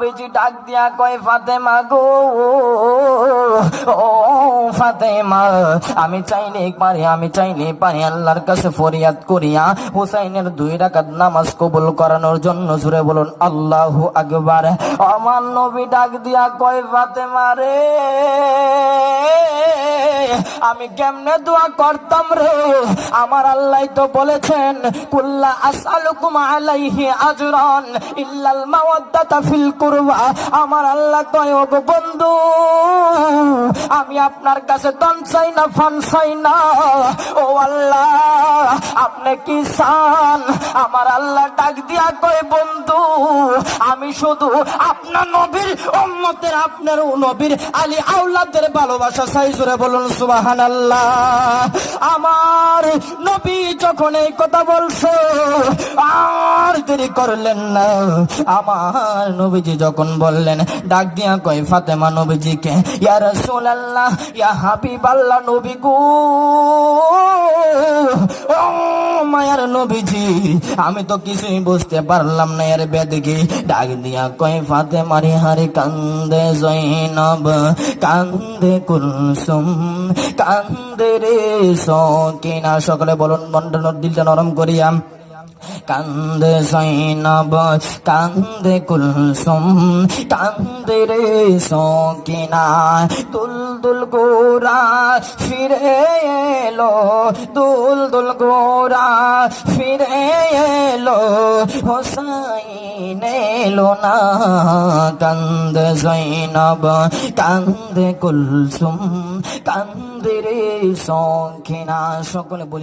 বেজি ডাক দিয়া কয়, ফাতেমা গো, ও ফাতেমা, আমি চাইলে পারি, আমি চাইলে পারি আল্লাহর কাছে ফরিয়াদ করিয়া হুসাইনের দুই রাকাত নামাজ কবুল করানোর জন্য জুড়ে বলুন, আল্লাহু আকবার। আমার নবী ডাক দিয়া কয়, ফাতেমা রে আমি কেমনে দোয়া করতাম রে? আমার আল্লাহ তো বলেছেন, কুল্লা আসআলুকুম আলাইহি আজরান ইল্লাল মাওয়াদ্দাতা ফিল কুরবা। আমার আল্লাহ কয় বন্ধু আমি আপনার কাছে দন চাই না, ফান চাই না। ও আল্লাহ, আপনি কি চান? আমার আল্লাহ ডাক দিয়া কয়, বন্ধু, আমি শুধু আপনার নবীর উম্মতের, আপনার নবীর আলী আউলাদের ভালোবাসা চাই। জোরে বলুন সুবাহান আল্লাহ আমার নবী যখন এই কথা বলছে আর দেরি করলেন না। আমার নবীজি যখন বললেন, ডাক দিয়া কয়, ফাতেমা নবীজিকে, ইয়া রাসূলুল্লাহ, ইয়া হাবিবাল্লাহ নবী গো। মায়ার নবীজি, আমি তো কিছুই বুঝতে পারলাম না এর বেদকে ডাক দিয়া কয়, ফাতেমারি হারে কান্দে জৈনব, কান্দে কুলসুম, কান্দে রে সকিনা। সকলে বলুন, মন্ডল দিলটা নরম করিয়া। কান্দে সৈনব কান্দে কুলসুম, কান্দে রে সকিনা, দুল দুল গোরা ফিরে এলো, দুল দুল গোরা ফিরে এলো, হোসাইন এলো না। কান্দে সৈনব কান্দে কুলসুম, কান্দে রে সকিনা, সকলে বলি